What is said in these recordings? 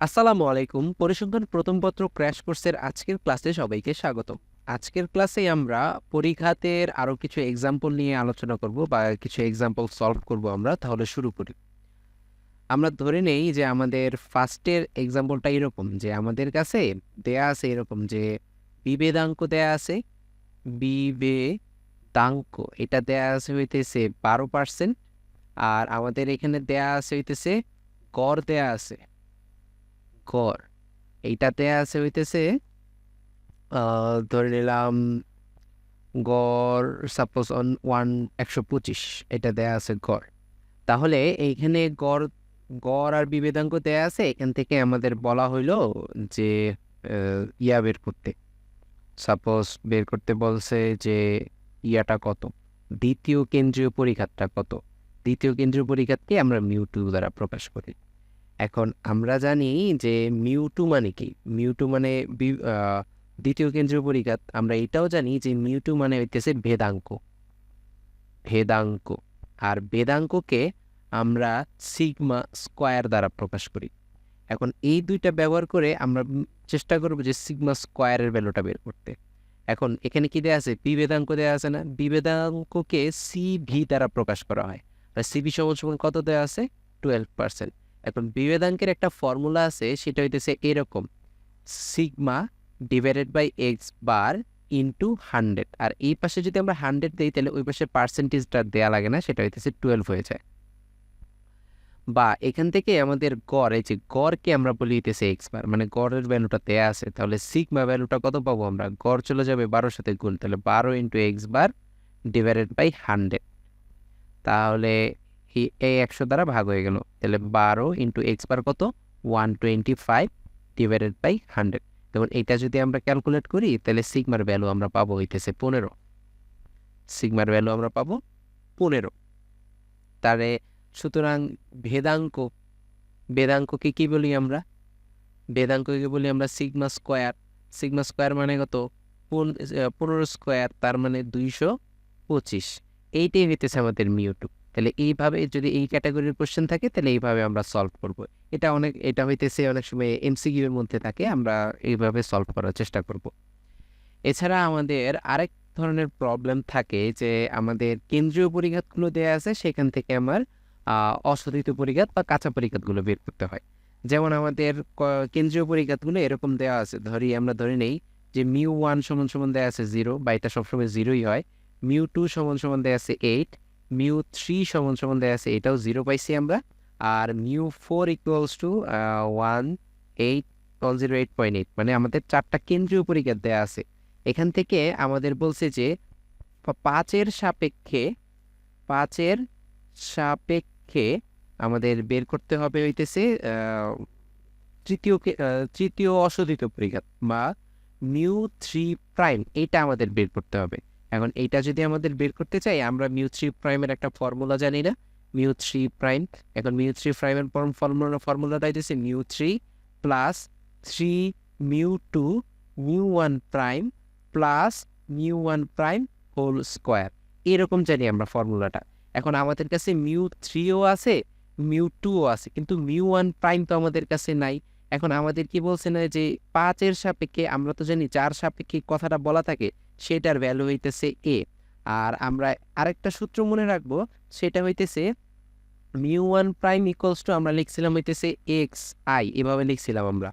আসসালামু আলাইকুম। পরিসংখ্যান প্রথম পত্র ক্র্যাশ কোর্সের আজকের ক্লাসে সবাইকে স্বাগত। আজকের ক্লাসে আমরা পরীক্ষাতের আরও কিছু এক্সাম্পল নিয়ে আলোচনা করব বা কিছু এক্সাম্পল সলভ করব আমরা, তাহলে শুরু করি। আমরা ধরে নেই যে আমাদের ফার্স্টের এক্সাম্পলটা এরকম যে আমাদের কাছে দেয়া আছে এরকম যে বিবেদাঙ্ক দেয়া আছে, বিবেদাঙ্ক। এটা দেয়া আছে হইতেছে বারো পার্সেন্ট আর আমাদের এখানে দেয়া আছে হইতেছে গড় দেয়া আছে। গড় এইটাতে আছে হইতেছে ধরে নিলাম গড় সাপোজ অন ওয়ান একশো পঁচিশ, এটা দেয়া আছে গড়। তাহলে এইখানে গড় গড় আর বিবেদাঙ্ক দেয়া আছে, এখান থেকে আমাদের বলা হইল যে ইয়া বের করতে। সাপোজ বের করতে বলছে যে, ইয়াটা কত? দ্বিতীয় কেন্দ্রীয় পরিঘাতটা কত? দ্বিতীয় কেন্দ্রীয় পরিঘাতকে আমরা মিউটু দ্বারা প্রকাশ করি। এখন আমরা জানি যে মিউটু মানে কি? মিউটু মানে দ্বিতীয় কেন্দ্রীয় পরিঘাত। আমরা এটাও জানি যে মিউটু মানে হইতেছে ভেদাঙ্ক। ভেদাঙ্ক। আর ভেদাঙ্ককে আমরা সিগমা স্কোয়ার দ্বারা প্রকাশ করি। এখন এই দুইটা ব্যবহার করে আমরা চেষ্টা করব যে সিগমা স্কোয়ারের ভ্যালুটা বের করতে। এখন এখানে কি দেওয়া আছে? বিভেদাঙ্ক দেওয়া আছে না? বিভেদাঙ্ককে সি ভি দ্বারা প্রকাশ করা হয়। আর সিভি সমান সমান কত দেওয়া আছে? টুয়েলভ পার্সেন্ট এখন বিভেদাঙ্কের একটা ফর্মুলা আছে, সেটা হইতেছে এরকম। Sigma divided by X bar into hundred আর এই পাশে যদি আমরা হান্ড্রেড দিই, তাহলে ওই পাশে পার্সেন্টেজটা দেওয়া লাগে না, সেটা হইতেছে টুয়েলভ হয়ে যায়। বা এখান থেকে আমাদের গড়, এই যে গড়কে আমরা বলি হইতেছে এক্স বার মানে গড়ের ভ্যালুটা দেয়া আছে, তাহলে সিগমা ভ্যালুটা কত পাবো আমরা? গড় চলে যাবে বারোর সাথে গুণ, তাহলে বারো into X bar divided by hundred তাহলে এই- একশো দ্বারা ভাগ হয়ে গেল। তাহলে বারো ইন্টু এক্স বার কত? One twenty five divided by hundred যেমন এটা যদি আমরা ক্যালকুলেট করি, তাহলে সিগমার ভ্যালু আমরা পাবো হইতেছে পনেরো। সিগমার ভ্যালু আমরা পাবো পনেরো। তারে সুতরাং ভেদাঙ্ক বেদাঙ্ককে কি বলি আমরা? বেদাঙ্ককে বলি আমরা সিগমা স্কোয়ার সিগমা স্কোয়ার মানে কত? পন- পনেরো স্কোয়ার তার মানে দুইশো পঁচিশ। এইটাই হইতেছে আমাদের মিউটু তাহলে এইভাবে যদি এই ক্যাটাগরির কোশ্চেন থাকে, তাহলে এইভাবে আমরা সলভ করব। এটা অনেক, এটা হইতেছে অনেক সময় এমসিকিউ এর মধ্যে থাকে, আমরা এইভাবে সলভ করার চেষ্টা করব। এছাড়া আমাদের আরেক ধরনের প্রবলেম থাকে যে আমাদের কেন্দ্রীয় পরিঘাতগুলো দেওয়া আছে, সেখান থেকে আমার অশোধিত পরিঘাত বা কাঁচা পরিঘাতগুলো বের করতে হয়। যেমন আমাদের কেন্দ্রীয় পরিঘাতগুলো এরকম দেওয়া আছে, ধরি আমরা ধরে নেই যে মিউ ওয়ান সমান সমান দেওয়া আছে জিরো বা এটা সবসময় জিরোই হয় মিউ টু সমান সমান দেওয়া আছে এইট মিউ থ্রি সমান সমান দেওয়া আছে, এটাও জিরো পাইছি আমরা। আর mu four equals to one eight one zero eight point eight মানে আমাদের চারটা কেন্দ্রীয় পরিঘাত দেওয়া আছে। এখান থেকে আমাদের বলছে যে পাঁচের সাপেক্ষে পাঁচের সাপেক্ষে আমাদের বের করতে হবে হইতেছে তৃতীয় তৃতীয় অশোধিত পরিঘাত বা মিউ থ্রি প্রাইম এটা আমাদের বের করতে হবে। এখন এইটা যদি আমাদের বের করতে চাই, আমরা মিউ থ্রি প্রাইমের একটা ফর্মুলা জানি না। মিউ থ্রি প্রাইম এখন মিউ থ্রি প্রাইমের ফর্মুলা ফর্মুলাটা হইতেছে mu three plus three mu two mu one prime plus mu one prime whole square. এরকম জানি আমরা ফর্মুলাটা। এখন আমাদের কাছে মিউ থ্রিও আছে, মিউ টুও আছে, কিন্তু মিউ ওয়ান প্রাইম তো আমাদের কাছে নাই। এখন আমাদের কি বলছে না যে পাঁচের সাপেক্ষে, আমরা তো জানি চার সাপেক্ষে কথাটা বলা থাকে সেটার ভ্যালু হইতেছে এ আর আমরা আরেকটা সূত্র মনে রাখব, সেটা হইতেছে mu one prime equals to আমরা লিখছিলাম হইতেছে এক্স আই এভাবে লিখছিলাম আমরা।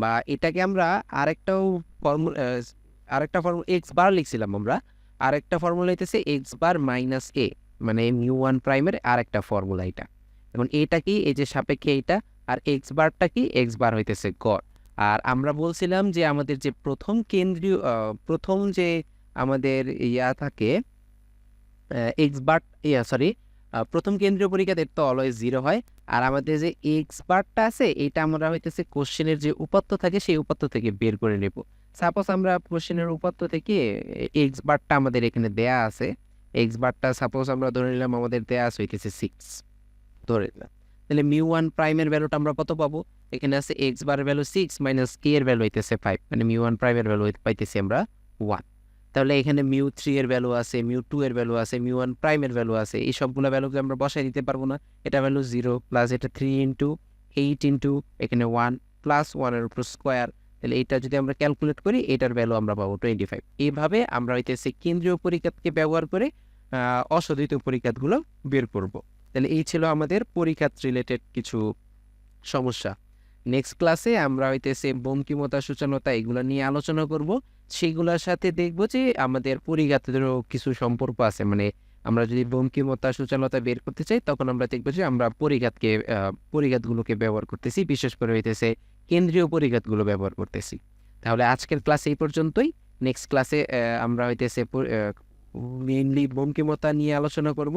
বা এটাকে আমরা আরেকটাও ফর্মুলা আরেকটা ফর্মুলা এক্স বার লিখছিলাম আমরা। আরেকটা ফর্মুলা হইতেছে এক্স বার মাইনাস এ মানে মিউ ওয়ান প্রাইমের আরেকটা ফর্মুলা এটা। এখন এটা কি এই যে সাপেক্ষে এটা আর এক্স বারটা কি? এক্স বার হইতেছে গড়। আর আমরা বলছিলাম যে আমাদের যে প্রথম কেন্দ্রীয় প্রথম যে আমাদের ইয়া থাকে এক্স বার ইয়া সরি প্রথম কেন্দ্রীয় পরীক্ষাতে তো অলওয়েজ জিরো হয়। আর আমাদের যে এক্স বারটা আছে, এটা আমরা হইতেছে কোশ্চেনের যে উপাত্ত থাকে, সেই উপাত্ত থেকে বের করে নেব। সাপোজ আমরা কোশ্চেনের উপাত্ত থেকে এক্স বারটা আমাদের এখানে দেয়া আছে। এক্স বারটা সাপোজ আমরা ধরে নিলাম আমাদের দেয়া আছে হইতেছে সিক্স ধরে নিলাম। তাহলে মিউ ওয়ান প্রাইমের ভ্যালুটা আমরা কত পাবো? এখানে আছে এক্স বারের ভ্যালু সিক্স মাইনাস কে এর ভ্যালু হইতেছে ফাইভ মানে মিউ ওয়ান প্রাইমের ভ্যালু পাইতেছি আমরা ওয়ান তাহলে এখানে মিউ থ্রি এর ভ্যালু আছে মিউ টু এর ভ্যালু আছে মিউ ওয়ান প্রাইমের ভ্যালু আছে, এই সবগুলো ভ্যালুকে আমরা বসাই দিতে পারব না। এটা ভ্যালু জিরো প্লাস এটা থ্রি ইন্টু এইট ইন্টু এখানে ওয়ান প্লাস ওয়ানের উপর স্কোয়ার তাহলে এটা যদি আমরা ক্যালকুলেট করি, এটার ভ্যালু আমরা পাবো টোয়েন্টি ফাইভ এইভাবে আমরা হইতেছে কেন্দ্রীয় পরিখাতকে ব্যবহার করে অশোধিত পরিখাতগুলো বের করব। তাহলে এই ছিল আমাদের পরিখাত রিলেটেড কিছু সমস্যা। নেক্সট ক্লাসে আমরা হইতেছে বঙ্কিমতা, সূচনতা এগুলো নিয়ে আলোচনা করব। সেগুলোর সাথে দেখব যে আমাদের পরিঘাতেরও কিছু সম্পর্ক আছে। মানে আমরা যদি বঙ্কিমতা, সূচনতা বের করতে চাই, তখন আমরা দেখব যে আমরা পরিঘাতকে পরিঘাতগুলোকে ব্যবহার করতেছি। বিশেষ করে হইতেছে কেন্দ্রীয় পরিঘাতগুলো ব্যবহার করতেছি। তাহলে আজকের ক্লাস এই পর্যন্তই। নেক্সট ক্লাসে আমরা হইতেছে মেইনলি বঙ্কিমতা নিয়ে আলোচনা করব।